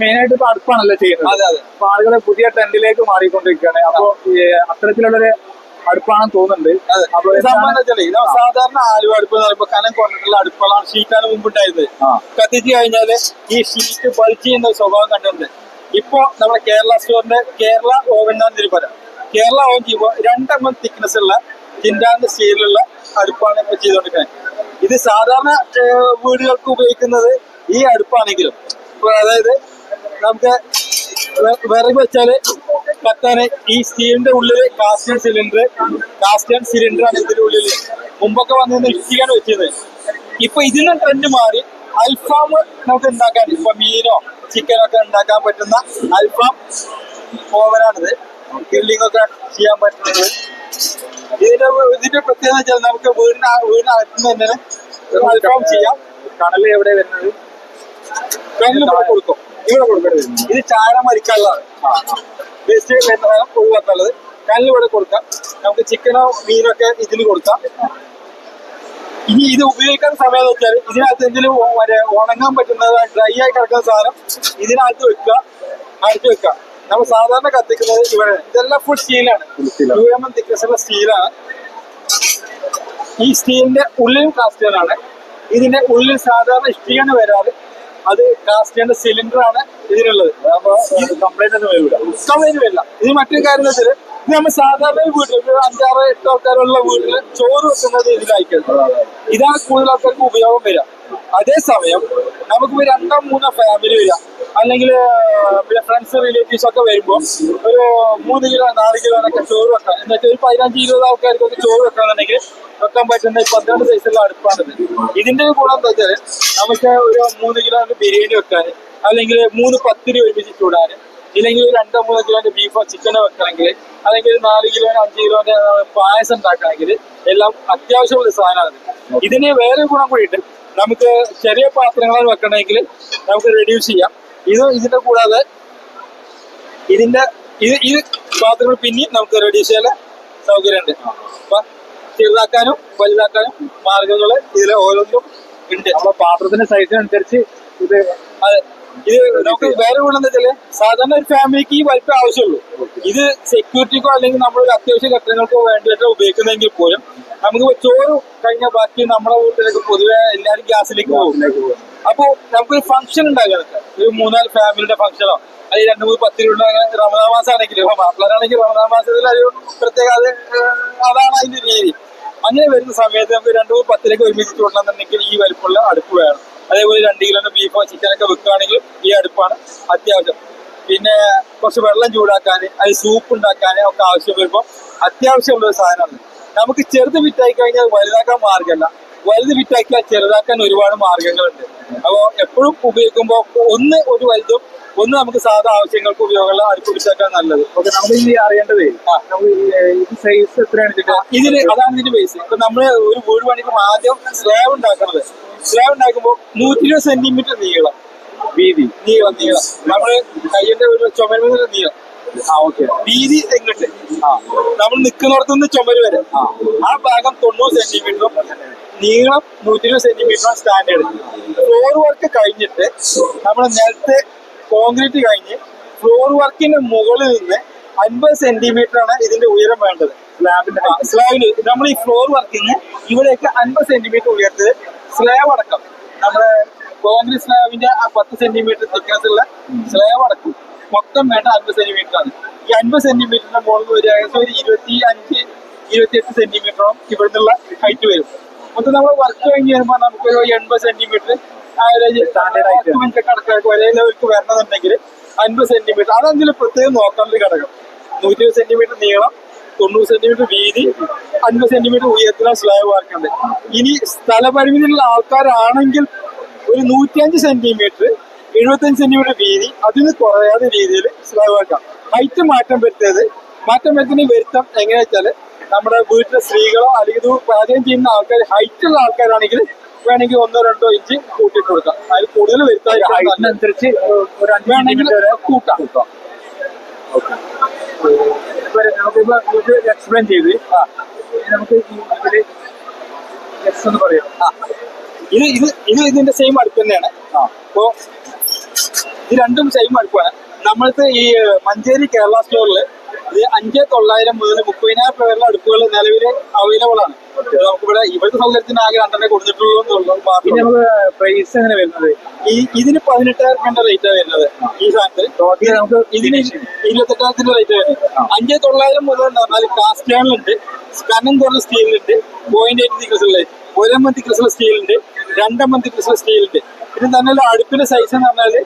Main ആയിട്ട് ഇപ്പൊ അടുപ്പാണല്ലോ ചെയ്യുന്നത്. അതെ അതെ. അപ്പൊ ആളുകൾ പുതിയ ട്രെൻഡിലേക്ക് മാറിക്കൊണ്ടിരിക്കുകയാണ്. അപ്പൊ അത്തരത്തിലുള്ളൊരു അടുപ്പാണെന്ന് തോന്നുന്നുണ്ട്. അപ്പൊ ഇത് സാധാരണ ആലുവ അടുപ്പ് എന്ന് പറയുമ്പോൾ കനം കൊണ്ടിട്ടുള്ള അടുപ്പുകളാണ് ഷീറ്റാണ് മുമ്പ് ഉണ്ടായിരുന്നത് ആ. കത്തിച്ച് കഴിഞ്ഞാൽ ഈ ഷീറ്റ് ബൾച്ച് ചെയ്യുന്ന സ്വഭാവം കണ്ടിട്ടുണ്ട്. ഇപ്പൊ നമ്മുടെ കേരള സ്റ്റോറിന്റെ കേരള ഓവൻ എന്നാണ് തിരുപ്പരം കേരള ഓവൻ ചെയ്യുമ്പോൾ രണ്ടെം എം തിക്നെസ് ഉള്ള ജിൻഡാന്റെ സ്റ്റീലുള്ള അടുപ്പാണ് ഇപ്പൊ ചെയ്തുകൊണ്ടിരിക്കുന്നത് ഇത് സാധാരണ വീടുകൾക്ക് ഉപയോഗിക്കുന്നത് ഈ അടുപ്പാണെങ്കിലും അതായത് നമുക്ക് വിറക് വെച്ചാൽ കത്താന് ഈ സ്റ്റീലിന്റെ ഉള്ളിൽ കാസ്റ്റൺ സിലിണ്ടർ കാസ്റ്റൺ സിലിണ്ടർ ആണ് ഇതിന്റെ ഉള്ളിൽ. മുമ്പൊക്കെ വന്നിരുന്ന ഇഷ്ടികയാണ് വെച്ചത്. ഇപ്പൊ ഇതിന് ട്രെൻഡ് മാറി. അൽഫാം നമുക്ക് ഉണ്ടാക്കാൻ ഇപ്പൊ മീനോ ചിക്കനോ ഒക്കെ ഉണ്ടാക്കാൻ പറ്റുന്ന അൽഫാം ഓവനാണിത്. ഗ്രില്ലിംഗ് ഒക്കെ ചെയ്യാൻ പറ്റുന്നത്. ഇതിന്റെ ഇതിന്റെ പ്രത്യേകത വെച്ചാൽ നമുക്ക് വീടിന് വീടിനകത്ത് തന്നെ അൽഫാം ചെയ്യാം. കടൽ എവിടെ വരുന്നത്? ഇവിടെ കൊടുക്കും. ഇവിടെ കൊടുക്കരുത്. ഇത് ചാരം മരിക്കാനുള്ളതാണ് വേസ്റ്റ് വരുന്നതാണ് ഒഴിവാക്കാനുള്ളത്. കല്ല് ഇവിടെ കൊടുക്കാം. നമുക്ക് ചിക്കനോ മീനൊക്കെ ഇതിന് കൊടുക്കാം. ഇനി ഇത് ഉപയോഗിക്കുന്ന സമയം വെച്ചാൽ ഇതിനകത്ത് എന്തെങ്കിലും മറ്റേ ഉണങ്ങാൻ പറ്റുന്നത് ഡ്രൈ ആയി കിടക്കുന്ന സാധനം ഇതിനകത്ത് വെക്കുക. അടുത്ത് വെക്കുക. നമ്മൾ സാധാരണ കത്തിക്കുന്നത് ഇവിടെ ഇതെല്ലാം ഫുൾ സ്റ്റീലാണ് യു എം എം തിക്നസുള്ള സ്റ്റീലാണ് ഈ സ്റ്റീലിന്റെ ഉള്ളിൽ കാസ്റ്റുകളാണ് ഇതിന്റെ ഉള്ളിൽ സാധാരണ ഇഷ്ടികയാണ് വരാറ് അത് കാസ്റ്റ് ചെയ്യേണ്ട സിലിണ്ടർ ആണ് ഇതിനുള്ളത് കംപ്ലൈന്റ് വരില്ല. കംപ്ലൈന്റ് വരില്ല. മറ്റൊരു കാര്യം വെച്ചാൽ ഇത് നമ്മൾ സാധാരണ വീട്ടിൽ അഞ്ചാറ് എട്ട് ആൾക്കാരുള്ള വീട്ടിൽ ചോറ് വെക്കുന്നത് ഇതിലായിരിക്കും ഇതാണ് കൂടുതൽ ആൾക്കാർക്ക് ഉപയോഗം വരിക. അതേസമയം നമുക്ക് രണ്ടോ മൂന്നോ ഫാമിലി വരിക. അല്ലെങ്കിൽ പിന്നെ ഫ്രണ്ട്സ് റിലേറ്റീവ്സ് ഒക്കെ വരുമ്പോൾ ഒരു മൂന്ന് കിലോ നാല് കിലോനൊക്കെ ചോറ് വെക്കാം എന്ന് വെച്ചാൽ ഒരു പതിനഞ്ച് ഇരുപത് ആൾക്കാർക്കൊക്കെ ചോറ് വെക്കാന്നുണ്ടെങ്കിൽ വെക്കാൻ പറ്റുന്ന പന്ത്രണ്ട് സൈസുള്ള അടുപ്പാണത്. ഇതിന്റെ ഒരു ഗുണം എന്താ വെച്ചാൽ നമുക്ക് ഒരു മൂന്ന് കിലോ ബിരിയാണി വെക്കാൻ അല്ലെങ്കിൽ മൂന്ന് പത്തിരി ഒരുമിച്ച് ചൂടാൻ ഇല്ലെങ്കിൽ രണ്ടോ മൂന്നോ കിലോന്റെ ബീഫോ ചിക്കനോ വെക്കണമെങ്കിൽ അല്ലെങ്കിൽ നാല് കിലോന് അഞ്ച് കിലോന്റെ പായസം ഉണ്ടാക്കണമെങ്കിൽ എല്ലാം അത്യാവശ്യമുള്ള സാധനമാണ് ഇതിന് വേറെ ഗുണം കൂടിയിട്ട് നമുക്ക് ചെറിയ പാത്രങ്ങളാണ് വെക്കണമെങ്കിൽ നമുക്ക് റെഡ്യൂസ് ചെയ്യാം. ഇത് ഇതിന്റെ കൂടാതെ ഇതിന്റെ ഇത് ഈ പാത്രങ്ങൾ പിന്നെയും നമുക്ക് റെഡ്യൂസ് ചെയ്യാൻ സൗകര്യമുണ്ട്. അപ്പൊ ചെറുതാക്കാനും വലുതാക്കാനും മാർഗങ്ങൾ ഇതിൽ ഓരോന്നും ഉണ്ട്. അപ്പൊ പാത്രത്തിന്റെ സൈസിനനുസരിച്ച് ഇത് അതെ. ഇത് നമുക്ക് വേറെ ഗുണം വെച്ചാൽ സാധാരണ ഒരു ഫാമിലിക്ക് ഈ വലിപ്പം ആവശ്യമുള്ളൂ. ഇത് സെക്യൂരിറ്റിക്കോ അല്ലെങ്കിൽ നമ്മൾ അത്യാവശ്യ ഘട്ടങ്ങൾക്കോ വേണ്ടിയിട്ട് ഉപയോഗിക്കുന്നെങ്കിൽ പോലും നമുക്ക് ചോറ് കഴിഞ്ഞ ബാക്കി നമ്മുടെ വീട്ടിലേക്ക് പൊതുവെ എല്ലാവരും ഗ്യാസിലേക്ക് പോകും. അപ്പോ നമുക്കൊരു ഫംഗ്ഷൻ ഉണ്ടാകാനൊക്കെ ഒരു മൂന്നാൽ ഫാമിലിയുടെ ഫംഗ്ഷനോ അല്ലെങ്കിൽ രണ്ട് മൂന്ന് പത്ത് റമദാ റമദാൻ മാസം ആണെങ്കിൽ മാപ്പിളാണെങ്കിൽ റമദാ മാസത്തിൽ ഒരു പ്രത്യേക അത് അതാണ് അതിന്റെ രീതി. അങ്ങനെ വരുന്ന സമയത്ത് നമുക്ക് രണ്ടു മൂന്ന് പത്തിലേക്ക് ഒരുമിച്ച് ചൂടണമെന്നുണ്ടെങ്കിൽ ഈ വലിപ്പമുള്ള അടുപ്പ് വേണം. അതേപോലെ രണ്ട് കിലോന്റെ ബീഫോ ചിക്കനൊക്കെ വെക്കുകയാണെങ്കിൽ ഈ അടുപ്പാണ് അത്യാവശ്യം. പിന്നെ കുറച്ച് വെള്ളം ചൂടാക്കാൻ അത് സൂപ്പ് ഉണ്ടാക്കാൻ ഒക്കെ ആവശ്യം വരുമ്പോൾ അത്യാവശ്യമുള്ള ഒരു സാധനമാണ്. നമുക്ക് ചെറുത് വിറ്റായി കഴിഞ്ഞാൽ വലുതാക്കാൻ മാർഗമല്ല വലുത് വിറ്റാക്കിയാൽ ചെറുതാക്കാൻ ഒരുപാട് മാർഗങ്ങളുണ്ട് അപ്പോൾ എപ്പോഴും ഉപയോഗിക്കുമ്പോൾ ഒന്ന് ഒരു വലുതും ഒന്ന് നമുക്ക് സാധാ ആവശ്യങ്ങൾക്ക് ഉപയോഗമുള്ള അടുപ്പ് വിറ്റാക്കാൻ നല്ലത്. അറിയേണ്ടത് സൈസ് എത്രയാണ് ഇതിന് അതാണ് ഇതിന്റെ ബേസ് ഇപ്പൊ നമ്മൾ ഒരു വീട് പണിക്കും ആദ്യം സ്ലാബ് ഉണ്ടാക്കുന്നത്. സ്ലാബ് ഉണ്ടാക്കുമ്പോൾ നൂറ്റി ഇരുപത് സെന്റിമീറ്റർ നീളം. വീതി നീളം നീളം. നമ്മൾ കയ്യിന്റെ ഒരു ചുമരുന്ന നീളം. ആ വീതി എങ്ങോട്ട് ആ നമ്മൾ നിൽക്കുന്നിടത്തുനിന്ന് ചുമര് വരെ. ആ. ഭാഗം തൊണ്ണൂറ് സെന്റിമീറ്ററും നീളം നൂറ്റി ഇരുപത് സെന്റിമീറ്ററും സ്റ്റാൻഡേർഡ്. ഫ്ലോർ വർക്ക് കഴിഞ്ഞിട്ട് നമ്മൾ നേരത്തെ കോൺക്രീറ്റ് കഴിഞ്ഞ് ഫ്ലോർ വർക്കിന്റെ മുകളിൽ നിന്ന് അൻപത് സെന്റിമീറ്റർ ആണ് ഇതിന്റെ ഉയരം വേണ്ടത്. സ്ലാബിന്റെ സ്ലാബിന്. നമ്മൾ ഈ ഫ്ലോർ വർക്കിന് ഇവിടെയൊക്കെ അൻപത് സെന്റിമീറ്റർ ഉയർത്തത് സ്ലാബ് അടക്കം. നമ്മുടെ കോൺക്രീറ്റ് സ്ലാബിന്റെ ആ പത്ത് സെന്റിമീറ്റർ തിക്നെസ് ഉള്ള സ്ലാബ് അടക്കം. മൊത്തം വേണ്ട അൻപത് സെന്റിമീറ്റർ ആണ്. ഈ അൻപത് സെന്റിമീറ്ററിന്റെ മുകളിൽ ഒരു ഏകദേശം ഒരു ഇരുപത്തി അഞ്ച് ഇരുപത്തി എട്ട് സെന്റിമീറ്ററോളം ഇവിടുന്നുള്ള ഹൈറ്റ് വരും. മൊത്തം നമ്മൾ വർക്ക് കഴിഞ്ഞ് വരുമ്പോൾ നമുക്ക് ഒരു എൺപത് സെന്റിമീറ്റർ ഒരേ ലെവലിക്ക് വരണമെന്നുണ്ടെങ്കിൽ അൻപത് സെന്റിമീറ്റർ അതെങ്കിലും പ്രത്യേകം നോക്കാൻ ഒരു ഘടകം. നൂറ്റി സെന്റിമീറ്റർ നീളം തൊണ്ണൂറ് സെന്റിമീറ്റർ വീതി അൻപത് സെന്റിമീറ്റർ ഉയരത്തിലാണ് സ്ലാബ് വാർക്കുണ്ട്. ഇനി സ്ഥലപരിമിതിയുള്ള ആൾക്കാരാണെങ്കിൽ ഒരു നൂറ്റിയഞ്ച് സെന്റിമീറ്റർ എഴുപത്തഞ്ച് സെന്റിമീറ്റർ വീതി അതിന് കുറയാത്ത രീതിയിൽ സ്ലാബ് വാർക്കാം ഹൈറ്റ് മാറ്റം വരുത്തിയത് മാറ്റം വരുത്തുന്ന വരുത്തം എങ്ങനെയാ വെച്ചാൽ നമ്മുടെ വീട്ടിലെ സ്ത്രീകളോ അല്ലെങ്കിൽ ഇത് പാചകം ചെയ്യുന്ന ആൾക്കാർ ഹൈറ്റ് ഉള്ള ആൾക്കാരാണെങ്കിൽ വേണമെങ്കിൽ ഒന്നോ രണ്ടോ ഇഞ്ച് കൂട്ടിയിട്ട് കൊടുക്കാം. അതിൽ കൂടുതൽ വരുത്താൻ വേണമെങ്കിൽ കൂട്ടാം. ഇത് എക്സ്പ്ലെയിൻ ചെയ്ത് നമുക്ക് ഇതിൽ എന്ന് പറയാം. ഇത് ഇത് ഇത് ഇതിന്റെ സെയിം അടുപ്പ് തന്നെയാണ്. അപ്പോ ഇത് രണ്ടും സെയിം അടുപ്പാണ്. നമ്മൾക്ക് ഈ മഞ്ചേരി കേരള സ്റ്റോറിൽ ഇത് അഞ്ച് തൊള്ളായിരം മുതൽ മുപ്പതിനായിരം പേരുടെ അടുപ്പുകൾ നിലവിൽ അവൈലബിൾ ആണ്. നമുക്കിവിടെ ഇവിടുത്തെ സൗകര്യത്തിന് ആകെ രണ്ടെണ്ണേ കൊടുത്തിട്ടുള്ളൂ എന്നുള്ളത് മാത്രം പ്രൈസ് എങ്ങനെ വരുന്നത്? ഈ ഇതിന് പതിനെട്ടായിരം രൂപയുടെ റേറ്റ് വരുന്നത് ഈ സാധനത്തിൽ നമുക്ക് ഇതിന് ഇരുപത്തെട്ടായിരത്തിന്റെ റേറ്റ് വരുന്നത്. അഞ്ച് തൊള്ളായിരം മുതൽ എന്ന് പറഞ്ഞാൽ ഉണ്ട്. കനം കുറഞ്ഞ സ്റ്റീലുണ്ട് പോയിന്റ് എയ്റ്റ് തിക്നസ്സുള്ള ഒരമ്മ തിക്നസ്സുള്ള സ്റ്റീലുണ്ട് രണ്ടമ്മ ക്രിസ്മസ് സ്റ്റീലുണ്ട് ഇത് തന്നെ അടുപ്പിന്റെ സൈസ് എന്ന് പറഞ്ഞാൽ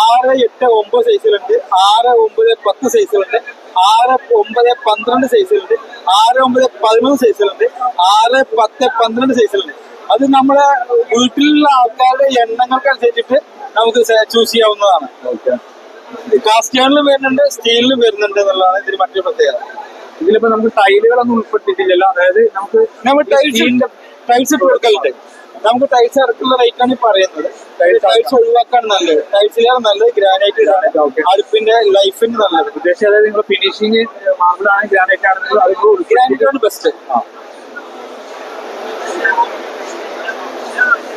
ആറ് എട്ട് ഒമ്പത് സൈസിലുണ്ട് ആറ് ഒമ്പത് പത്ത് സൈസിലുണ്ട് ആറ് ഒമ്പത് പന്ത്രണ്ട് സൈസിലുണ്ട് ആറ് ഒമ്പത് പതിമൂന്ന് സൈസിലുണ്ട് ആറ് പത്ത് പന്ത്രണ്ട് സൈസിലുണ്ട് അത് നമ്മുടെ വീട്ടിലുള്ള ആൾക്കാരുടെ എണ്ണങ്ങൾക്ക് അനുസരിച്ചിട്ട് നമുക്ക് ചൂസ് ചെയ്യാവുന്നതാണ്. കാസ്റ്റേണിലും വരുന്നുണ്ട് സ്റ്റീലിലും വരുന്നുണ്ട് എന്നുള്ളതാണ് ഇതിന് മറ്റൊരു പ്രത്യേകത. ഇതിലിപ്പോ നമുക്ക് ടൈലുകളൊന്നും ഉൾപ്പെട്ടിട്ടില്ലല്ലോ. അതായത് നമുക്ക് നമ്മൾ ടൈൽസ് ടൈൽസ് ഇട്ട് കൊടുക്കലുണ്ട്. നമുക്ക് ടൈൽസ് ഇറക്കുള്ള റേറ്റ് ആണ് ഈ പറയുന്നത്. ടൈൽസ് ഒഴിവാക്കാൻ നല്ലത്. ടൈൽസിലാണ് നല്ലത് ഗ്രാനൈറ്റ് ഇടാണ്. അടുപ്പിന്റെ ലൈഫിന് നല്ലത്. ഉദ്ദേശിച്ചത് അതായത് നിങ്ങൾ ഫിനിഷിങ് മാർബിളാണ് ഗ്രാനൈറ്റ് ആണെങ്കിലും ഗ്രാനൈറ്റ് ആണ് ബെസ്റ്റ് Yeah.